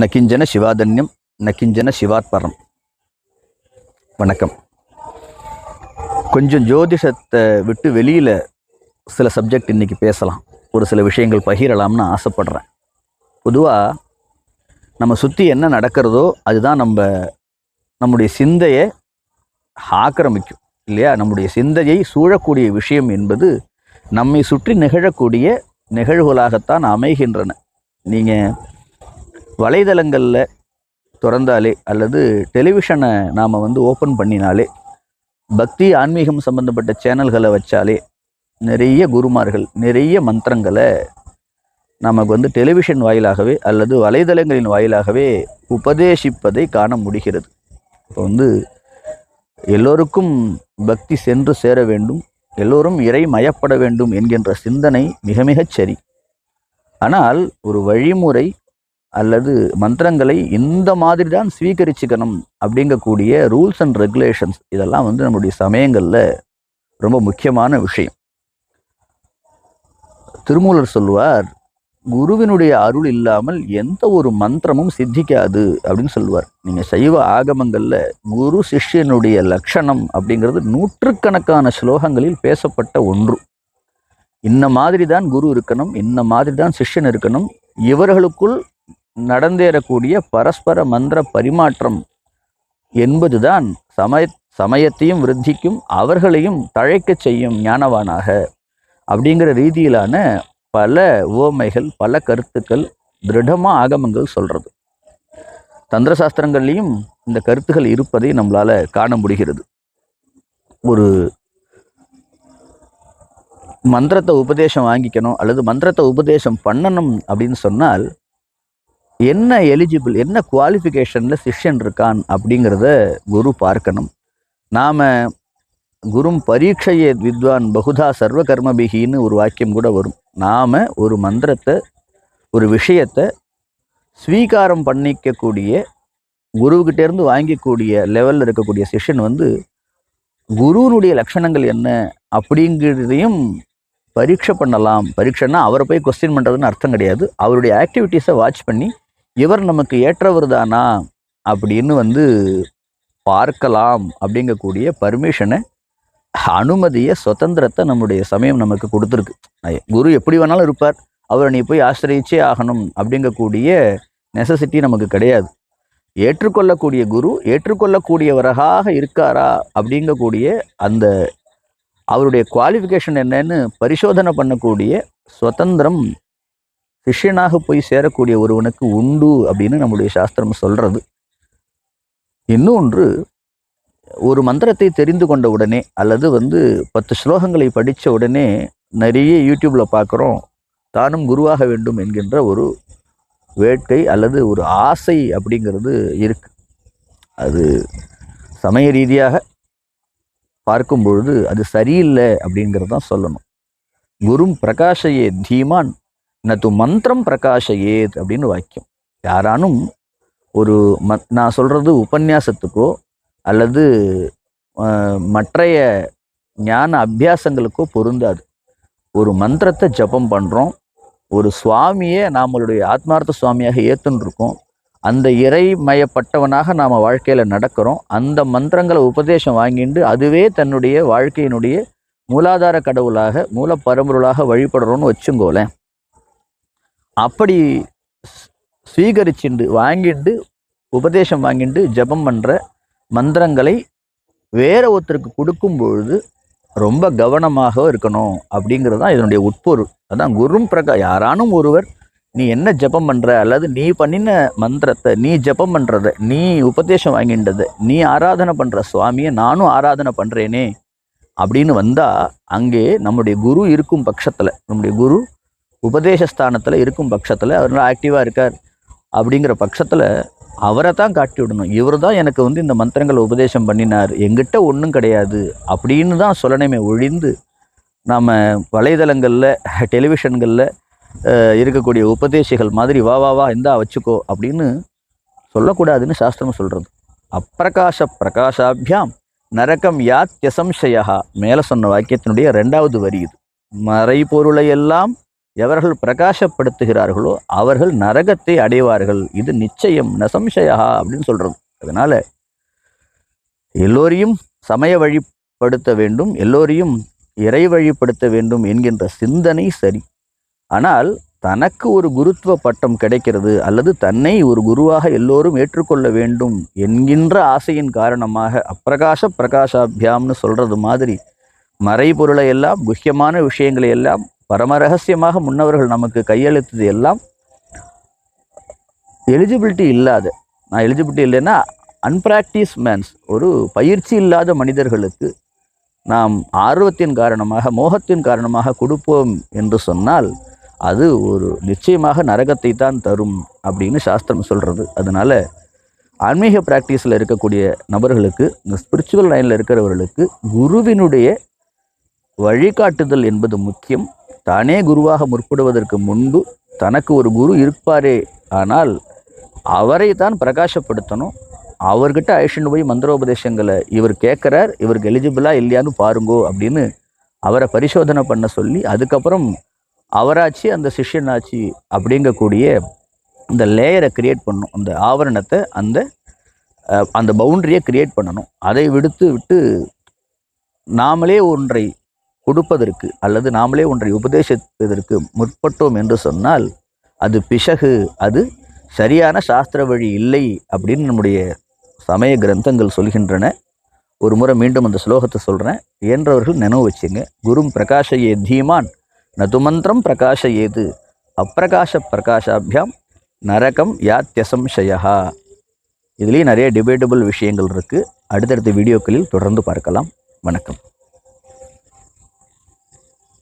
நக்கிஞ்சன சிவாதன்யம் நக்கிஞ்சன சிவாத்பரம். வணக்கம். கொஞ்சம் ஜோதிஷத்தை விட்டு வெளியில் சில சப்ஜெக்ட் இன்னைக்கு பேசலாம். ஒரு சில விஷயங்கள் பகிரலாம்னு ஆசைப்பட்றேன். பொதுவாக நம்ம சுற்றி என்ன நடக்கிறதோ அதுதான் நம்ம நம்முடைய சிந்தையை ஆக்கிரமிக்கும் இல்லையா? நம்முடைய சிந்தையை சூழக்கூடிய விஷயம் என்பது நம்மை சுற்றி நிகழக்கூடிய நிகழ்வுகளாகத்தான் அமைகின்றன. நீங்கள் வலைதளங்களில் திறந்தாலே அல்லது டெலிவிஷனை நாம் வந்து ஓப்பன் பண்ணினாலே பக்தி ஆன்மீகம் சம்பந்தப்பட்ட சேனல்களை வச்சாலே நிறைய குருமார்கள் நிறைய மந்திரங்களை நமக்கு வந்து டெலிவிஷன் வாயிலாகவே அல்லது வலைதளங்களின் வாயிலாகவே உபதேசிப்பதை காண முடிகிறது. இப்போ வந்து எல்லோருக்கும் பக்தி சென்று சேர வேண்டும் எல்லோரும் இறை மயப்பட வேண்டும் என்கின்ற சிந்தனை மிக மிகச் சரி. ஆனால் ஒரு வழிமுறை அல்லது மந்திரங்களை இந்த மாதிரி தான் ஸ்வீகரிச்சுக்கணும் அப்படிங்கக்கூடிய ரூல்ஸ் அண்ட் ரெகுலேஷன்ஸ் இதெல்லாம் வந்து நம்முடைய சமயங்களில் ரொம்ப முக்கியமான விஷயம். திருமூலர் சொல்லுவார் குருவினுடைய அருள் இல்லாமல் எந்த ஒரு மந்திரமும் சித்திக்காது அப்படின்னு சொல்லுவார். நீங்கள் சைவ ஆகமங்களில் குரு சிஷ்யனுடைய லட்சணம் அப்படிங்கிறது நூற்றுக்கணக்கான ஸ்லோகங்களில் பேசப்பட்ட ஒன்று. இந்த மாதிரி தான் குரு இருக்கணும் இந்த மாதிரி தான் சிஷ்யன் இருக்கணும். இவர்களுக்குள் நடந்தேறக்கூடிய பரஸ்பர மந்திர பரிமாற்றம் என்பதுதான் சமய சமயத்தையும் விருத்திக்கும் அவர்களையும் தழைக்கச் செய்யும் ஞானவானாக. அப்படிங்கிற ரீதியிலான பல உவமைகள் பல கருத்துக்கள் திருடமாக ஆகமங்கள் சொல்கிறது தந்திரசாஸ்திரங்கள்லேயும் இந்த கருத்துகள் இருப்பதை நம்மளால் காண முடிகிறது. ஒரு மந்திரத்தை உபதேசம் வாங்கிக்கணும் அல்லது மந்திரத்தை உபதேசம் பண்ணணும் அப்படின்னு சொன்னால் என்ன எலிஜிபிள் என்ன குவாலிஃபிகேஷனில் சிஷ்யன் இருக்கான் அப்படிங்கிறத குரு பார்க்கணும். நாம் குரும் பரீட்சையே வித்வான் பகுதா சர்வ கர்மபிகின்னு ஒரு வாக்கியம் கூட வரும். நாம் ஒரு மந்திரத்தை ஒரு விஷயத்தை ஸ்வீகாரம் பண்ணிக்கக்கூடிய குருவுக்கிட்டேருந்து வாங்கிக்கூடிய லெவலில் இருக்கக்கூடிய சிஷ்யன் வந்து குருவினுடைய லட்சணங்கள் என்ன அப்படிங்கிறதையும் பரீட்சை பண்ணலாம். பரீட்சைன்னா அவரை போய் கொஸ்டின் பண்ணுறதுன்னு அர்த்தம் கிடையாது. அவருடைய ஆக்டிவிட்டீஸை வாட்ச் பண்ணி இவர் நமக்கு ஏற்றவர் தானா அப்படின்னு வந்து பார்க்கலாம் அப்படிங்கக்கூடிய பர்மிஷனை அனுமதியை சுதந்திரத்தை நம்முடைய சமயம் நமக்கு கொடுத்துருக்கு. குரு எப்படி வேணாலும் இருப்பார். அவரை நீ போய் ஆசிரியச்சே ஆகணும் அப்படிங்கக்கூடிய நெசசிட்டி நமக்கு கிடையாது. ஏற்றுக்கொள்ளக்கூடிய குரு ஏற்றுக்கொள்ளக்கூடியவராக இருக்காரா அப்படிங்கக்கூடிய அந்த அவருடைய குவாலிஃபிகேஷன் என்னன்னு பரிசோதனை பண்ணக்கூடிய சுதந்திரம் சிஷ்யனாக போய் சேரக்கூடிய ஒருவனுக்கு உண்டு அப்படின்னு நம்முடைய சாஸ்திரம் சொல்றது. இன்னொன்று ஒரு மந்திரத்தை தெரிந்து கொண்ட உடனே அல்லது வந்து பத்து ஸ்லோகங்களை படித்த உடனே நிறைய யூடியூப்ல பார்க்குறோம் தானும் குருவாக வேண்டும் என்கின்ற ஒரு வேட்கை அல்லது ஒரு ஆசை அப்படிங்கிறது இருக்கு. அது சமய ரீதியாக பார்க்கும் பொழுது அது சரியில்லை அப்படிங்கிறதான் சொல்லணும். குரும் பிரகாஷையே தீமான். நத்து மந்திரம் பிரகாஷயேத் அப்படின்னு வாக்கியம். யாரானும் ஒரு ம நான் சொல்கிறது உபன்யாசத்துக்கோ அல்லது மற்றைய ஞான அபியாசங்களுக்கோ பொருந்தாது. ஒரு மந்திரத்தை ஜபம் பண்ணுறோம் ஒரு சுவாமியை நாமளுடைய ஆத்மார்த்த சுவாமியாக ஏத்துன்னு இருக்கோம் அந்த இறைமயப்பட்டவனாக நாம் வாழ்க்கையில் நடக்கிறோம் அந்த மந்திரங்களை உபதேசம் வாங்கிட்டு அதுவே தன்னுடைய வாழ்க்கையினுடைய மூலாதார கடவுளாக மூல பரம்பொருளாக வழிபடுறோம்னு வச்சுங்கோலேன் அப்படி ஸ்- ஸ்வீகரிச்சுண்டு வாங்கிட்டு உபதேசம் வாங்கிட்டு ஜெபம் பண்ணுற மந்திரங்களை வேற ஒருத்தருக்கு கொடுக்கும் பொழுது ரொம்ப கவனமாக இருக்கணும் அப்படிங்கிறது தான் இதனுடைய உட்பொருள். அதான் குரும் பிரகா யாரானும் ஒருவர் நீ என்ன ஜெபம் பண்ணுற அல்லது நீ பண்ணின மந்திரத்தை நீ ஜெபம் பண்ணுறத நீ உபதேசம் வாங்கின்றதை நீ ஆராதனை பண்ணுற சுவாமியை நானும் ஆராதனை பண்ணுறேனே அப்படின்னு வந்தால் அங்கே நம்முடைய குரு இருக்கும் பட்சத்தில் நம்முடைய குரு உபதேசஸ்தானத்தில் இருக்கும் பட்சத்தில் அவர் ஆக்டிவாக இருக்கார். அப்படிங்கிற பட்சத்தில் அவரை தான் காட்டி விடணும். இவர் தான் எனக்கு வந்து இந்த மந்திரங்களை உபதேசம் பண்ணினார். எங்கிட்ட ஒன்றும் கிடையாது. அப்படின்னு தான் சொல்லணுமே ஒழிந்து நாம் வலைதளங்களில் டெலிவிஷன்களில் இருக்கக்கூடிய உபதேசிகள் மாதிரி வா வா வா இந்தா வச்சுக்கோ அப்படின்னு சொல்லக்கூடாதுன்னு சாஸ்திரம் சொல்கிறது அப்பிரகாச பிரகாசாபியாம் நரக்கம் யாத்தியசம்சயா மேலே சொன்ன வாக்கியத்தினுடைய ரெண்டாவது வரி இது. மறைபொருளை எல்லாம் எவர்கள் பிரகாசப்படுத்துகிறார்களோ அவர்கள் நரகத்தை அடைவார்கள். இது நிச்சயம். நசம்சயா அப்படின்னு சொல்கிறது அதனால் எல்லோரையும் சமய வழிப்படுத்த வேண்டும். எல்லோரையும் இறை வழிப்படுத்த வேண்டும் என்கின்ற சிந்தனை சரி. ஆனால் தனக்கு ஒரு குருத்துவ பட்டம் கிடைக்கிறது. அல்லது தன்னை ஒரு குருவாக எல்லோரும் ஏற்றுக்கொள்ள வேண்டும் என்கின்ற ஆசையின் காரணமாக அப்பிரகாச பிரகாசாபியாம்னு சொல்கிறது மாதிரி மறைபொருளை எல்லாம் முக்கியமான விஷயங்களை எல்லாம் பரமரகசியமாக முன்னவர்கள் நமக்கு கையெழுத்தது எல்லாம் எலிஜிபிலிட்டி இல்லாத நான் எலிஜிபிலிட்டி இல்லைன்னா அன்பிராக்டிஸ் மேன்ஸ் ஒரு பயிற்சி இல்லாத மனிதர்களுக்கு நாம் ஆர்வத்தின் காரணமாக மோகத்தின் காரணமாக கொடுப்போம் என்று சொன்னால் அது ஒரு நிச்சயமாக நரகத்தை தான் தரும் அப்படின்னு சாஸ்திரம் சொல்கிறது அதனால் ஆன்மீக ப்ராக்டிஸில் இருக்கக்கூடிய நபர்களுக்கு இந்த ஸ்பிரிச்சுவல் லைனில் இருக்கிறவர்களுக்கு குருவினுடைய வழிகாட்டுதல் என்பது முக்கியம். தானே குருவாக முற்படுவதற்கு முன்பு தனக்கு ஒரு குரு இருப்பாரே. ஆனால் அவரை தான் பிரகாசப்படுத்தணும். அவர்கிட்ட அழிச்சுட்டு போய் மந்திரோபதேசங்களை இவர் கேட்குறார் இவருக்கு எலிஜிபிளா இல்லையான்னு பாருங்கோ அப்படின்னு அவரை பரிசோதனை பண்ண சொல்லி அதுக்கப்புறம் அவராச்சு அந்த சிஷ்யனாச்சு அப்படிங்கக்கூடிய இந்த லேயரை கிரியேட் பண்ணணும். அந்த ஆவரணத்தை அந்த அந்த பவுண்டரியை கிரியேட் பண்ணணும். அதை விடுத்து விட்டு நாமளே ஒன்றை கொடுப்பதற்கு அல்லது நாமளே ஒன்றை உபதேசிப்பதற்கு முற்பட்டோம் என்று சொன்னால் அது பிசகு அது சரியான சாஸ்திர வழி இல்லை அப்படின்னு நம்முடைய சமய கிரந்தங்கள் சொல்கின்றன. ஒரு முறை மீண்டும் அந்த ஸ்லோகத்தை சொல்கிறேன் இயன்றவர்கள் நினைவு வச்சுங்க. குரும் பிரகாஷயே தீமான் நதுமந்திரம் பிரகாஷயேது. அப்பிரகாச பிரகாஷாபியாம் நரகம் யாத்தியசம்சயா இதுலேயும் நிறைய டிபேட்டபிள் விஷயங்கள் இருக்குது அடுத்தடுத்த வீடியோக்களில் தொடர்ந்து பார்க்கலாம். வணக்கம்.